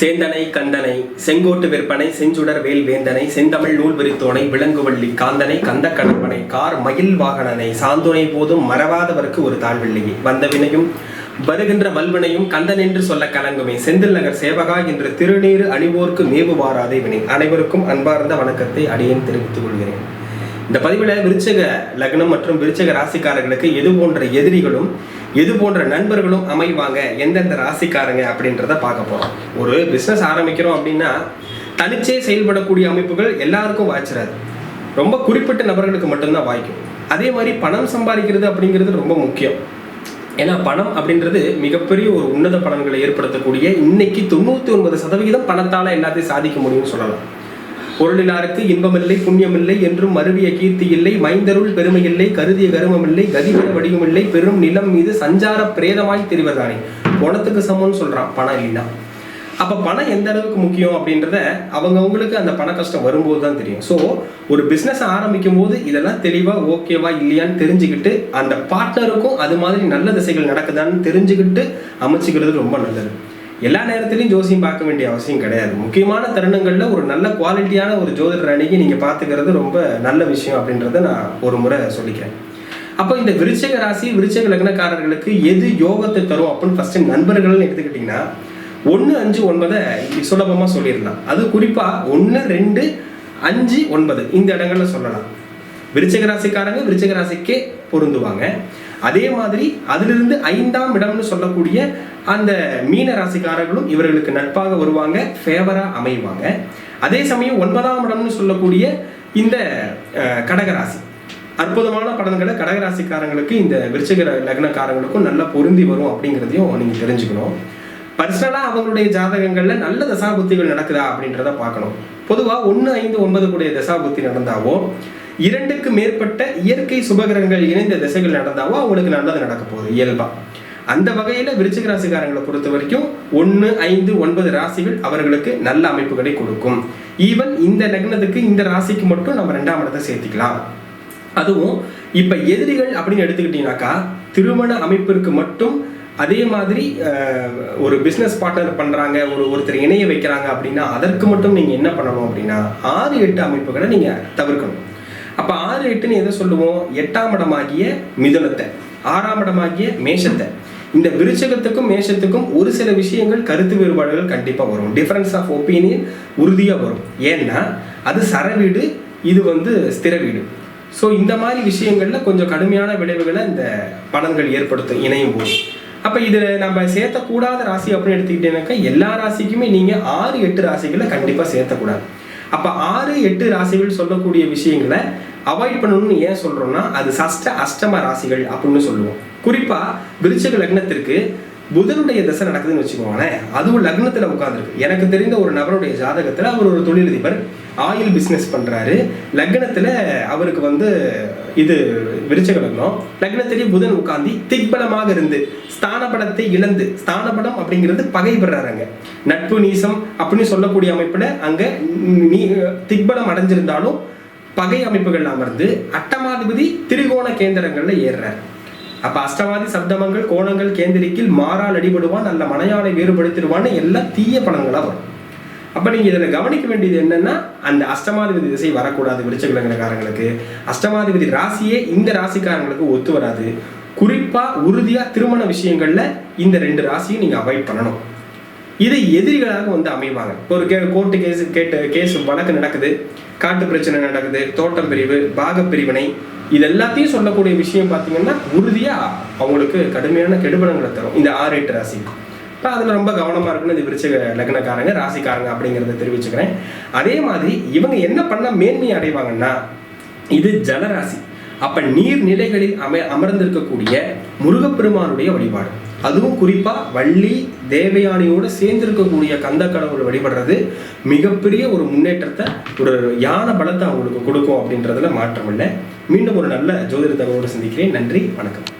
சேந்தனை கந்தனை செங்கோட்டு விற்பனை செஞ்சுடர் வேல் வேந்தனை செந்தமிழ் நூல் விரித்தோனை விலங்குவள்ளி காந்தனை கந்த கடற்பனை கார் மயில் வாகனனை சாந்துணை போதும் மறவாதவர்க்கு ஒரு தாழ்வில்லையே. வந்த வினையும் வருகின்ற வல்வினையும் கந்தன் என்று சொல்ல கலங்குமே. செந்தில் நகர் சேவகா என்று திருநீறு அணிவோர்க்கு மேவு வாராதே வினை. அனைவருக்கும் அன்பார்ந்த வணக்கத்தை அடியேன் தெரிவித்துக் கொள்கிறேன். இந்த பதிவில் விருச்சக லக்னம் மற்றும் விருச்சக ராசிக்காரர்களுக்கு எது போன்ற எதிரிகளும் எது போன்ற நண்பர்களும் அமைவாங்க? எந்தெந்த ராசிக்காரங்க அப்படின்றத பார்க்க போகிறோம் ஒரு பிஸ்னஸ் ஆரம்பிக்கிறோம் அப்படின்னா தனிச்சே செயல்படக்கூடிய அமைப்புகள் எல்லாருக்கும் வாய்ச்சிடாது ரொம்ப குறிப்பிட்ட நபர்களுக்கு மட்டும்தான் வாய்க்கும். அதே மாதிரி பணம் சம்பாதிக்கிறது அப்படிங்கிறது ரொம்ப முக்கியம். ஏன்னா பணம் அப்படின்றது மிகப்பெரிய ஒரு உன்னத பலன்களை ஏற்படுத்தக்கூடிய இன்னைக்கு தொண்ணூத்தி ஒன்பது சதவிகிதம் பணத்தால எல்லாத்தையும் சாதிக்க முடியும்னு சொல்லலாம். பொருளிலாருக்கு இன்பமில்லை புண்ணியமில்லை என்றும் மருவிய கீர்த்தி இல்லை மைந்தருள் பெருமையில்லை கருதிய கருமமில்லை கதிவிட வடிவமில்லை பெரும் நிலம் மீது சஞ்சார பிரேதமாய் தெரிவதானே. பணத்துக்கு சமம்னு சொல்றான் பணம் இல்லைன்னா. அப்ப பணம் எந்த அளவுக்கு முக்கியம் அப்படின்றத அவங்கவுங்களுக்கு அந்த பண கஷ்டம் வரும்போது தான் தெரியும். ஸோ ஒரு பிஸ்னஸ் ஆரம்பிக்கும் போது இதெல்லாம் தெளிவா ஓகேவா இல்லையான்னு தெரிஞ்சுக்கிட்டு அந்த பார்ட்னருக்கும் அது மாதிரி நல்ல திசைகள் நடக்குதான்னு தெரிஞ்சுக்கிட்டு அமைச்சுக்கிறது ரொம்ப நல்லது. எல்லா நேரத்திலையும் ஜோசியம் பார்க்க வேண்டிய அவசியம் கிடையாது. முக்கியமான தருணங்களில் ஒரு நல்ல குவாலிட்டியான ஒரு ஜோதிடர் அணிக்கு நீங்கள் பார்த்துக்கிறது ரொம்ப நல்ல விஷயம் அப்படின்றத நான் ஒரு முறை சொல்லிக்கிறேன். அப்போ இந்த விருச்சக ராசி விருச்சக லக்னக்காரர்களுக்கு எது யோகத்தை தரும் அப்படின்னு ஃபஸ்ட்டு நண்பர்கள்னு எடுத்துக்கிட்டிங்கன்னா ஒன்று அஞ்சு ஒன்பதை சுலபமாக சொல்லிடலாம். அது குறிப்பாக ஒன்று ரெண்டு அஞ்சு ஒன்பது இந்த இடங்களில் சொல்லலாம். விருச்சக ராசிக்காரங்க விருச்சக ராசிக்கே பொருந்துவாங்க. அதே மாதிரி அதிலிருந்து ஐந்தாம் இடம்னு சொல்லக்கூடிய அந்த மீன ராசிக்காரர்களும் இவர்களுக்கு நட்பாக வருவாங்க ஃபேவரா அமைவாங்க. அதே சமயம் ஒன்பதாம் இடம்னு சொல்லக்கூடிய இந்த கடகராசி. அற்புதமான படங்களை கடகராசிக்காரங்களுக்கு இந்த விருச்சிக லக்னக்காரங்களுக்கும் நல்லா பொருந்தி வரும் அப்படிங்கிறதையும் நீங்க தெரிஞ்சுக்கணும். பர்சனலா அவங்களுடைய ஜாதகங்கள்ல நல்ல தசாபுத்திகள் நடக்குதா அப்படின்றத பார்க்கணும். பொதுவா ஒன்று ஐந்து ஒன்பது கூடிய தசாபுத்தி நடந்தாவோ இரண்டுக்கு மேற்பட்ட இயற்கை சுபகிரகங்கள் இணைந்த திசைகள் நடந்தாவோ அவங்களுக்கு நல்லது நடக்க போகுது இயல்பா. அந்த வகையில விருச்சிக ராசிக்காரங்களை பொறுத்த வரைக்கும் ஒன்று ஐந்து ஒன்பது ராசிகள் அவர்களுக்கு நல்ல அமைப்புகளை கொடுக்கும். ஈவன் இந்த லக்னத்துக்கு இந்த ராசிக்கு மட்டும் நம்ம ரெண்டாம் இடத்தை சேர்த்திக்கலாம். அதுவும் இப்ப எதிரிகள் அப்படின்னு எடுத்துக்கிட்டீங்கன்னாக்கா திருமண அமைப்பிற்கு மட்டும் அதே மாதிரி ஒரு பிஸ்னஸ் பார்ட்னர் பண்றாங்க ஒரு ஒருத்தர் இணைய வைக்கிறாங்க அப்படின்னா அதற்கு மட்டும் நீங்க என்ன பண்ணணும் அப்படின்னா ஆறு எட்டு அமைப்புகளை நீங்க தவிர்க்கணும். அப்ப ஆறு எட்டுன்னு எதை சொல்லுவோம்? எட்டாம் இடமாகிய மிதுனத்தை ஆறாம் இடமாகிய மேஷத்தை. இந்த விருச்சகத்துக்கும் மேஷத்துக்கும் ஒரு சில விஷயங்கள் கருத்து வேறுபாடுகள் கண்டிப்பாக வரும். டிஃப்ரென்ஸ் ஆஃப் ஒப்பீனியன் உறுதியாக வரும். ஏன்னா அது சர வீடு இது வந்து ஸ்திர வீடு. ஸோ இந்த மாதிரி விஷயங்களில் கொஞ்சம் கடுமையான விளைவுகளை இந்த பலன்கள் ஏற்படுத்தும் இணையும் போது. அப்போ இது நம்ம சேர்த்தக்கூடாத ராசி அப்படின்னு எடுத்துக்கிட்டேனாக்கா எல்லா ராசிக்குமே நீங்கள் ஆறு எட்டு ராசிகளை கண்டிப்பாக சேர்த்தக்கூடாது. அப்போ ஆறு எட்டு ராசிகள் சொல்லக்கூடிய விஷயங்களை அவாய்ட் பண்ணணும்னு ஏன் சொல்கிறோன்னா அது சஷ்ட அஷ்டம ராசிகள் அப்படின்னு சொல்லுவோம். குறிப்பாக விருச்சக லக்னத்திற்கு புதனுடைய தசை நடக்குதுன்னு வச்சுக்கோங்களேன். அதுவும் லக்னத்தில் உட்காந்துருக்கு எனக்கு தெரிந்த ஒரு நபருடைய ஜாதகத்தில் அவர் ஒரு தொழிலதிபர் ஆயில் பிஸ்னஸ் பண்ணுறாரு லக்னத்தில் அவருக்கு வந்து இது விருச்சக லக்னம். லக்னத்திலேயே புதன் உட்காந்து திக்பலமாக இருந்து ஸ்தானபடத்தை இழந்து ஸ்தானபடம் அப்படிங்கிறது பகை பெறாருங்க நட்பு நீசம் அப்படின்னு சொல்லக்கூடிய அமைப்பில் அங்கே நீ திக்பலம் அடைஞ்சிருந்தாலும் பகை அமைப்புகள் அமர்ந்து அட்டமாதிபதி திரிகோண கேந்திரங்கள்ல ஏறுறார். அப்ப அஷ்டமாதி சப்தமங்கள் கோணங்கள் கேந்திரிக்கில் மாறால் அடிபடுவான் நல்ல மனையாளை வேறுபடுத்திடுவான்னு எல்லாம் தீய பலன்களா வரும். அப்ப நீங்க இதுல கவனிக்க வேண்டியது என்னன்னா அந்த அஷ்டமாதிபதி திசை வரக்கூடாது விருச்சகிழங்கக்காரங்களுக்கு அஷ்டமாதிபதி ராசியே இந்த ராசிக்காரங்களுக்கு ஒத்து வராது. குறிப்பா உறுதியா திருமண விஷயங்கள்ல இந்த ரெண்டு ராசியும் நீங்க அவாய்ட் பண்ணணும். இது எதிரிகளாக வந்து அமைவாங்க. ஒரு கே கோர்ட்டு கேஸ் கேட்டு கேஸ் வழக்கு நடக்குது. காட்டு பிரச்சனை நடக்குது. தோட்டம் பிரிவு பாக பிரிவினை. இது எல்லாத்தையும் சொல்லக்கூடிய விஷயம் பார்த்தீங்கன்னா உறுதியாக அவங்களுக்கு கடுமையான கெடுபடங்களை தரும். இந்த ஆறு எட்டு ராசி. இப்போ அதில் ரொம்ப கவனமாக இருக்குன்னு இது விரிச்ச லக்னக்காரங்க ராசிக்காரங்க அப்படிங்கிறத தெரிவிச்சுக்கிறேன். அதே மாதிரி இவங்க என்ன பண்ண மேன்மை அடைவாங்கன்னா இது ஜலராசி. அப்போ நீர்நிலைகளில் அமை அமர்ந்திருக்கக்கூடிய முருகப்பெருமானுடைய வழிபாடு. அதுவும் குறிப்பாக வள்ளி தேவயானியோடு சேர்ந்திருக்கக்கூடிய கந்த கடவுளை வழிபடுறது மிகப்பெரிய ஒரு முன்னேற்றத்தை ஒரு யான பலத்தை அவங்களுக்கு கொடுக்கும் அப்படின்றதுல மாற்றம் இல்லை. மீண்டும் ஒரு நல்ல ஜோதிட தகவலோடு சந்திக்கிறேன். நன்றி வணக்கம்.